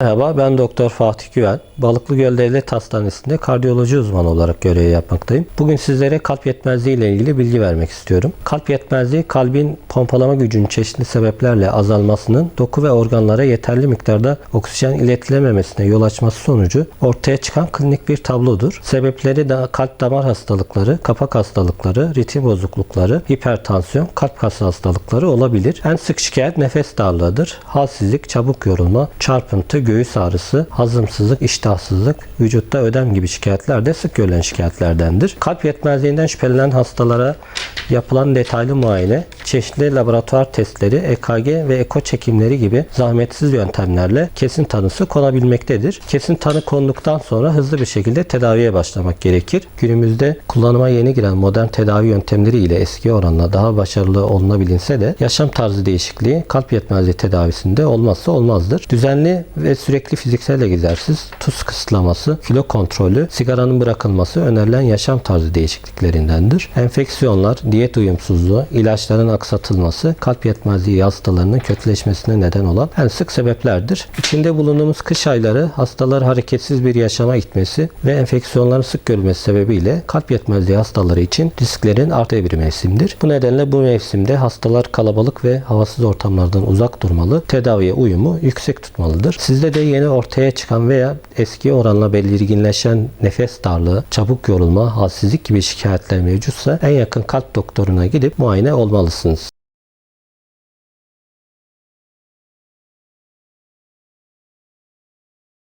Merhaba ben Doktor Fatih Güven. Balıklıgöl Devlet Hastanesi'nde kardiyoloji uzmanı olarak görev yapmaktayım. Bugün sizlere kalp yetmezliği ile ilgili bilgi vermek istiyorum. Kalp yetmezliği kalbin pompalama gücünün çeşitli sebeplerle azalmasının doku ve organlara yeterli miktarda oksijen iletilememesine yol açması sonucu ortaya çıkan klinik bir tablodur. Sebepleri de kalp damar hastalıkları, kapak hastalıkları, ritim bozuklukları, hipertansiyon, kalp kası hastalıkları olabilir. En sık şikayet nefes darlığıdır. Halsizlik, çabuk yorulma, çarpıntı, göğüs ağrısı, hazımsızlık, iştahsızlık, vücutta ödem gibi şikayetler de sık görülen şikayetlerdendir. Kalp yetmezliğinden şüphelenen hastalara yapılan detaylı muayene, çeşitli laboratuvar testleri, EKG ve eko çekimleri gibi zahmetsiz yöntemlerle kesin tanısı konabilmektedir. Kesin tanı konduktan sonra hızlı bir şekilde tedaviye başlamak gerekir. Günümüzde kullanıma yeni giren modern tedavi yöntemleri ile eski oranla daha başarılı olunabilinse de yaşam tarzı değişikliği kalp yetmezliği tedavisinde olmazsa olmazdır. Düzenli ve sürekli fiziksel egzersiz, tuz kısıtlaması, kilo kontrolü, sigaranın bırakılması önerilen yaşam tarzı değişikliklerindendir. Enfeksiyonlar, diyet uyumsuzluğu, ilaçların aksatılması kalp yetmezliği hastalarının kötüleşmesine neden olan en sık sebeplerdir. İçinde bulunduğumuz kış ayları hastalar hareketsiz bir yaşama gitmesi ve enfeksiyonların sık görülmesi sebebiyle kalp yetmezliği hastaları için risklerin arttığı bir mevsimdir. Bu nedenle bu mevsimde hastalar kalabalık ve havasız ortamlardan uzak durmalı, tedaviye uyumu yüksek tutmalıdır. Sizde de yeni ortaya çıkan veya eski oranla belirginleşen nefes darlığı, çabuk yorulma, halsizlik gibi şikayetler mevcutsa en yakın kalp doktoruna gidip muayene olmalısınız. license